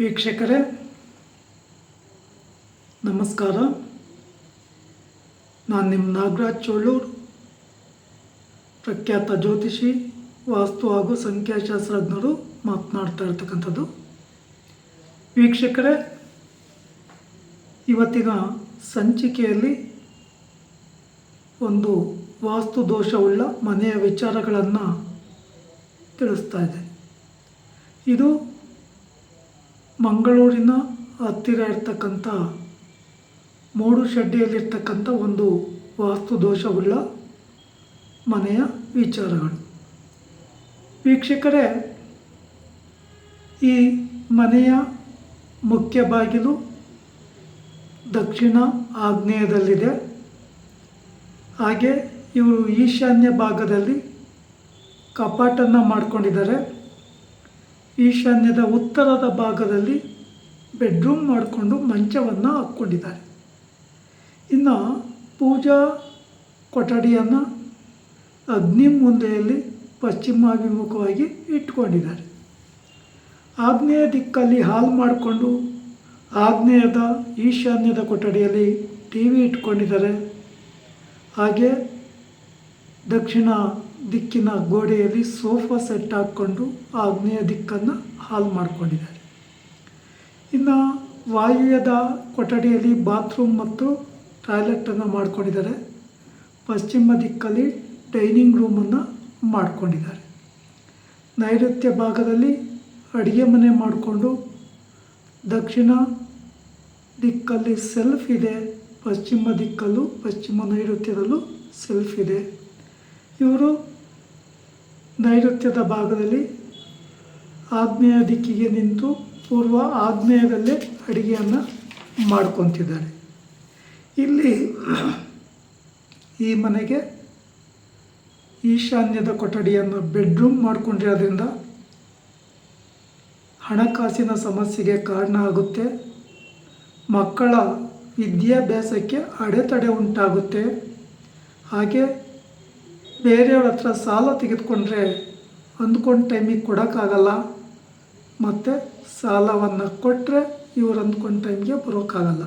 ವೀಕ್ಷಕರೇ, ನಮಸ್ಕಾರ. ನಾನು ನಿಮ್ಮ ನಾಗರಾಜ್ ಚೋಳೂರು, ಪ್ರಖ್ಯಾತ ಜ್ಯೋತಿಷಿ, ವಾಸ್ತು ಹಾಗೂ ಸಂಖ್ಯಾಶಾಸ್ತ್ರಜ್ಞರು ಮಾತನಾಡ್ತಾ ಇರ್ತಕ್ಕಂಥದ್ದು. ವೀಕ್ಷಕರೇ, ಇವತ್ತಿನ ಸಂಚಿಕೆಯಲ್ಲಿ ಒಂದು ವಾಸ್ತು ದೋಷವುಳ್ಳ ಮನೆಯ ವಿಚಾರಗಳನ್ನು ತಿಳಿಸ್ತಾ ಇದೆ ಇದು ಮಂಗಳೂರಿನ ಹತ್ತಿರ ಇರ್ತಕ್ಕಂಥ ಮೂಡು ಶೆಡ್ಡಿಯಲ್ಲಿರ್ತಕ್ಕಂಥ ಒಂದು ವಾಸ್ತು ದೋಷವುಳ್ಳ ಮನೆಯ ವಿಚಾರಗಳು. ವೀಕ್ಷಕರೇ, ಈ ಮನೆಯ ಮುಖ್ಯ ಬಾಗಿಲು ದಕ್ಷಿಣ ಆಗ್ನೇಯದಲ್ಲಿದೆ. ಹಾಗೆ ಇವರು ಈಶಾನ್ಯ ಭಾಗದಲ್ಲಿ ಕಪಾಟನ್ನು ಮಾಡ್ಕೊಂಡಿದ್ದಾರೆ. ಈಶಾನ್ಯದ ಉತ್ತರದ ಭಾಗದಲ್ಲಿ ಬೆಡ್ರೂಮ್ ಮಾಡಿಕೊಂಡು ಮಂಚವನ್ನು ಹಾಕ್ಕೊಂಡಿದ್ದಾರೆ. ಇನ್ನು ಪೂಜಾ ಕೊಠಡಿಯನ್ನು ಅಗ್ನಿ ಮುಂದೆಯಲ್ಲಿ ಪಶ್ಚಿಮಾಭಿಮುಖವಾಗಿ ಇಟ್ಕೊಂಡಿದ್ದಾರೆ. ಆಗ್ನೇಯ ದಿಕ್ಕಲ್ಲಿ ಹಾಲ್ ಮಾಡಿಕೊಂಡು ಆಗ್ನೇಯದ ಈಶಾನ್ಯದ ಕೊಠಡಿಯಲ್ಲಿ ಟಿ ವಿ ಇಟ್ಕೊಂಡಿದ್ದಾರೆ. ಹಾಗೆ ದಕ್ಷಿಣ ದಿಕ್ಕಿನ ಗೋಡೆಯಲ್ಲಿ ಸೋಫಾ ಸೆಟ್ ಹಾಕ್ಕೊಂಡು ಆಗ್ನೇಯ ದಿಕ್ಕನ್ನು ಹಾಲ್ ಮಾಡಿಕೊಂಡಿದ್ದಾರೆ. ಇನ್ನು ವಾಯುವ್ಯದ ಕೊಠಡಿಯಲ್ಲಿ ಬಾತ್ರೂಮ್ ಮತ್ತು ಟಾಯ್ಲೆಟನ್ನು ಮಾಡ್ಕೊಂಡಿದ್ದಾರೆ. ಪಶ್ಚಿಮ ದಿಕ್ಕಲ್ಲಿ ಡೈನಿಂಗ್ ರೂಮನ್ನು ಮಾಡಿಕೊಂಡಿದ್ದಾರೆ. ನೈಋತ್ಯ ಭಾಗದಲ್ಲಿ ಅಡುಗೆ ಮನೆ ಮಾಡಿಕೊಂಡು ದಕ್ಷಿಣ ದಿಕ್ಕಲ್ಲಿ ಸೆಲ್ಫ್ ಇದೆ. ಪಶ್ಚಿಮ ದಿಕ್ಕಲ್ಲೂ, ಪಶ್ಚಿಮ ನೈಋತ್ಯದಲ್ಲೂ ಸೆಲ್ಫ್ ಇದೆ. ಇವರು ನೈಋತ್ಯದ ಭಾಗದಲ್ಲಿ ಆಗ್ನೇಯ ದಿಕ್ಕಿಗೆ ನಿಂತು ಪೂರ್ವ ಆಗ್ನೇಯದಲ್ಲೇ ಅಡುಗೆಯನ್ನು ಮಾಡ್ಕೊತಿದ್ದಾರೆ. ಇಲ್ಲಿ ಈ ಮನೆಗೆ ಈಶಾನ್ಯದ ಕೊಠಡಿಯನ್ನು ಬೆಡ್ರೂಮ್ ಮಾಡಿಕೊಂಡಿರೋದ್ರಿಂದ ಹಣಕಾಸಿನ ಸಮಸ್ಯೆಗೆ ಕಾರಣ ಆಗುತ್ತೆ. ಮಕ್ಕಳ ವಿದ್ಯಾಭ್ಯಾಸಕ್ಕೆ ಅಡೆತಡೆ ಉಂಟಾಗುತ್ತೆ. ಹಾಗೆ ಬೇರೆಯವ್ರ ಹತ್ರ ಸಾಲ ತೆಗೆದುಕೊಂಡ್ರೆ ಅಂದ್ಕೊಂಡ ಟೈಮಿಗೆ ಕೊಡೋಕ್ಕಾಗಲ್ಲ. ಮತ್ತು ಸಾಲವನ್ನು ಕೊಟ್ಟರೆ ಇವರು ಅಂದ್ಕೊಂಡ ಟೈಮ್ಗೆ ಬರೋಕ್ಕಾಗಲ್ಲ.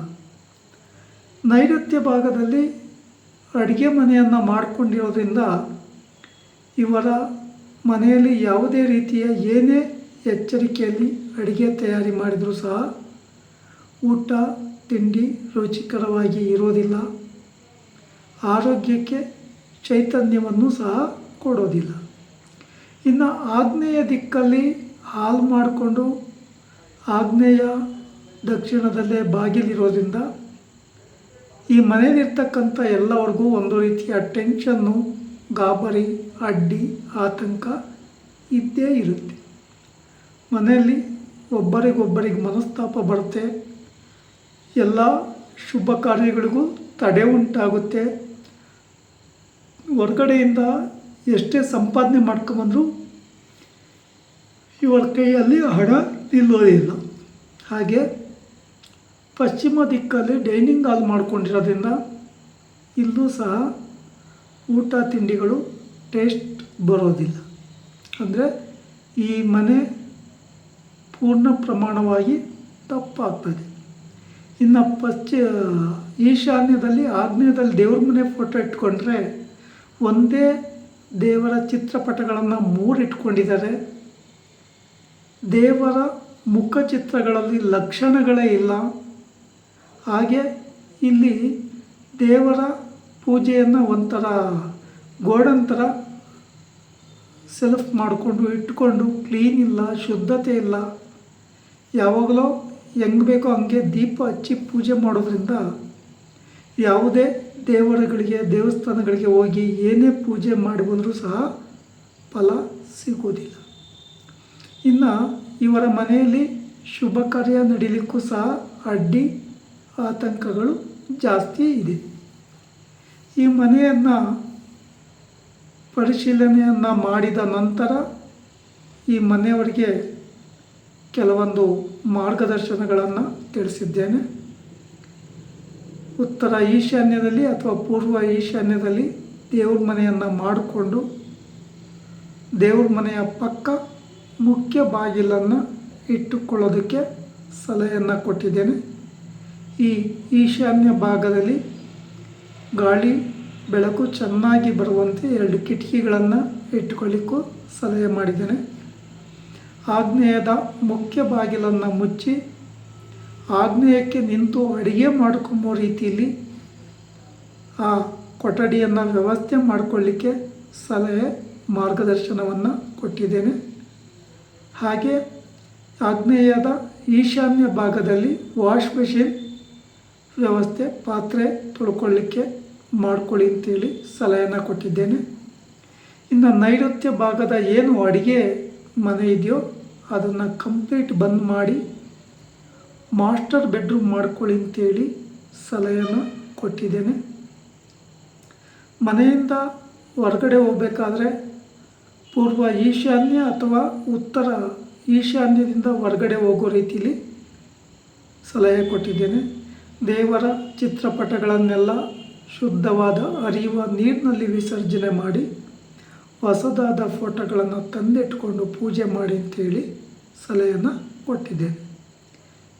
ನೈಋತ್ಯ ಭಾಗದಲ್ಲಿ ಅಡುಗೆ ಮನೆಯನ್ನು ಮಾಡಿಕೊಂಡಿರೋದ್ರಿಂದ ಇವರ ಮನೆಯಲ್ಲಿ ಯಾವುದೇ ರೀತಿಯ ಏನೇ ಎಚ್ಚರಿಕೆಯಲ್ಲಿ ಅಡುಗೆ ತಯಾರಿ ಮಾಡಿದರೂ ಸಹ ಊಟ, ತಿಂಡಿ ರುಚಿಕರವಾಗಿ ಇರೋದಿಲ್ಲ. ಆರೋಗ್ಯಕ್ಕೆ ಚೈತನ್ಯವನ್ನು ಸಹ ಕೊಡೋದಿಲ್ಲ. ಇನ್ನು ಆಗ್ನೇಯ ದಿಕ್ಕಲ್ಲಿ ಹಾಲ್ ಮಾಡಿಕೊಂಡು ಆಗ್ನೇಯ ದಕ್ಷಿಣದಲ್ಲೇ ಬಾಗಿಲಿರೋದ್ರಿಂದ ಈ ಮನೆಯಲ್ಲಿರ್ತಕ್ಕಂಥ ಎಲ್ಲರಿಗೂ ಒಂದು ರೀತಿಯ ಟೆನ್ಷನ್ನು, ಗಾಬರಿ, ಅಡ್ಡಿ, ಆತಂಕ ಇದ್ದೇ ಇರುತ್ತೆ. ಮನೆಯಲ್ಲಿ ಒಬ್ಬರಿಗೊಬ್ಬರಿಗೆ ಮನಸ್ತಾಪ ಬರುತ್ತೆ. ಎಲ್ಲ ಶುಭ ಕಾರ್ಯಗಳಿಗೂ ತಡೆ ಉಂಟಾಗುತ್ತೆ. ಹೊರಗಡೆಯಿಂದ ಎಷ್ಟೇ ಸಂಪಾದನೆ ಮಾಡ್ಕೊಂಬಂದರೂ ಇವರ ಕೈಯಲ್ಲಿ ಹಣ ನಿಲ್ಲೋದಿಲ್ಲ ಹಾಗೆ ಪಶ್ಚಿಮ ದಿಕ್ಕಲ್ಲಿ ಡೈನಿಂಗ್ ಹಾಲ್ ಮಾಡ್ಕೊಂಡಿರೋದ್ರಿಂದ ಇಲ್ಲೂ ಸಹ ಊಟ ತಿಂಡಿಗಳು ಟೇಸ್ಟ್ ಬರೋದಿಲ್ಲ. ಅಂದರೆ ಈ ಮನೆ ಪೂರ್ಣ ಪ್ರಮಾಣವಾಗಿ ತಪ್ಪಾಗ್ತದೆ. ಇನ್ನು ಪಶ್ಚಿ ಈಶಾನ್ಯದಲ್ಲಿ ಆಗ್ನೇಯದಲ್ಲಿ ದೇವ್ರ ಮನೆ ಫೋಟೋ ಇಟ್ಕೊಂಡ್ರೆ ಒಂದೇ ದೇವರ ಚಿತ್ರಪಟಗಳನ್ನು ಮೂರು ಇಟ್ಕೊಂಡಿದ್ದಾರೆ ದೇವರ ಮುಖಚಿತ್ರಗಳಲ್ಲಿ ಲಕ್ಷಣಗಳೇ ಇಲ್ಲ. ಹಾಗೆ ಇಲ್ಲಿ ದೇವರ ಪೂಜೆಯನ್ನು ಒಂಥರ ಗೋಡನ್ ಥರ ಸೆಲ್ಫ್ ಮಾಡಿಕೊಂಡು ಇಟ್ಕೊಂಡು ಕ್ಲೀನ್ ಇಲ್ಲ, ಶುದ್ಧತೆ ಇಲ್ಲ. ಯಾವಾಗಲೂ ಹೆಂಗೆ ಬೇಕೋ ಹಂಗೆ ದೀಪ ಹಚ್ಚಿ ಪೂಜೆ ಮಾಡೋದ್ರಿಂದ ಯಾವುದೇ ದೇವರುಗಳಿಗೆ, ದೇವಸ್ಥಾನಗಳಿಗೆ ಹೋಗಿ ಏನೇ ಪೂಜೆ ಮಾಡಿ ಬಂದರೂ ಸಹ ಫಲ ಸಿಗೋದಿಲ್ಲ. ಇನ್ನು ಇವರ ಮನೆಯಲ್ಲಿ ಶುಭ ಕಾರ್ಯ ನಡೀಲಿಕ್ಕೂ ಸಹ ಅಡ್ಡಿ ಆತಂಕಗಳು ಜಾಸ್ತಿ ಇದೆ. ಈ ಮನೆಯನ್ನು ಪರಿಶೀಲನೆಯನ್ನು ಮಾಡಿದ ನಂತರ ಈ ಮನೆಯವರಿಗೆ ಕೆಲವೊಂದು ಮಾರ್ಗದರ್ಶನಗಳನ್ನು ತಿಳಿಸಿದ್ದೇನೆ. ಉತ್ತರ ಈಶಾನ್ಯದಲ್ಲಿ ಅಥವಾ ಪೂರ್ವ ಈಶಾನ್ಯದಲ್ಲಿ ದೇವ್ರ ಮನೆಯನ್ನು ಮಾಡಿಕೊಂಡು ದೇವ್ರ ಮನೆಯ ಪಕ್ಕ ಮುಖ್ಯ ಬಾಗಿಲನ್ನು ಇಟ್ಟುಕೊಳ್ಳೋದಕ್ಕೆ ಸಲಹೆಯನ್ನು ಕೊಟ್ಟಿದ್ದೇನೆ. ಈ ಈಶಾನ್ಯ ಭಾಗದಲ್ಲಿ ಗಾಳಿ, ಬೆಳಕು ಚೆನ್ನಾಗಿ ಬರುವಂತೆ ಎರಡು ಕಿಟಕಿಗಳನ್ನು ಇಟ್ಟುಕೊಳ್ಳಿಕ್ಕೂ ಸಲಹೆ ಮಾಡಿದ್ದೇನೆ. ಆಗ್ನೇಯದ ಮುಖ್ಯ ಬಾಗಿಲನ್ನು ಮುಚ್ಚಿ ಆಗ್ನೇಯಕ್ಕೆ ನಿಂತು ಅಡಿಗೆ ಮಾಡ್ಕೊಂಬೋ ರೀತಿಯಲ್ಲಿ ಆ ಕೊಠಡಿಯನ್ನು ವ್ಯವಸ್ಥೆ ಮಾಡಿಕೊಳ್ಳಿಕ್ಕೆ ಸಲಹೆ, ಮಾರ್ಗದರ್ಶನವನ್ನು ಕೊಟ್ಟಿದ್ದೇನೆ. ಹಾಗೆ ಆಗ್ನೇಯದ ಈಶಾನ್ಯ ಭಾಗದಲ್ಲಿ ವಾಶ್ ಮೆಷಿನ್ ವ್ಯವಸ್ಥೆ ಪಾತ್ರೆ ತೊಳ್ಕೊಳ್ಳಿಕ್ಕೆ ಮಾಡ್ಕೊಳ್ಳಿ ಅಂತೇಳಿ ಸಲಹೆಯನ್ನು ಕೊಟ್ಟಿದ್ದೇನೆ. ಇನ್ನು ನೈಋತ್ಯ ಭಾಗದ ಏನು ಅಡುಗೆ ಮನೆ ಇದೆಯೋ ಅದನ್ನು ಕಂಪ್ಲೀಟ್ ಬಂದ್ ಮಾಡಿ ಮಾಸ್ಟರ್ ಬೆಡ್ರೂಮ್ ಮಾಡ್ಕೊಳ್ಳಿ ಅಂತೇಳಿ ಸಲಹೆಯನ್ನು ಕೊಟ್ಟಿದ್ದೇನೆ. ಮನೆಯಿಂದ ಹೊರಗಡೆ ಹೋಗಬೇಕಾದ್ರೆ ಪೂರ್ವ ಈಶಾನ್ಯ ಅಥವಾ ಉತ್ತರ ಈಶಾನ್ಯದಿಂದ ಹೊರಗಡೆ ಹೋಗೋ ರೀತಿಯಲ್ಲಿ ಸಲಹೆ ಕೊಟ್ಟಿದ್ದೇನೆ. ದೇವರ ಚಿತ್ರಪಟಗಳನ್ನೆಲ್ಲ ಶುದ್ಧವಾದ ಹರಿಯುವ ನೀರಿನಲ್ಲಿ ವಿಸರ್ಜನೆ ಮಾಡಿ ಹೊಸದಾದ ಫೋಟೋಗಳನ್ನು ತಂದಿಟ್ಕೊಂಡು ಪೂಜೆ ಮಾಡಿ ಅಂತೇಳಿ ಸಲಹೆಯನ್ನು ಕೊಟ್ಟಿದ್ದೇನೆ.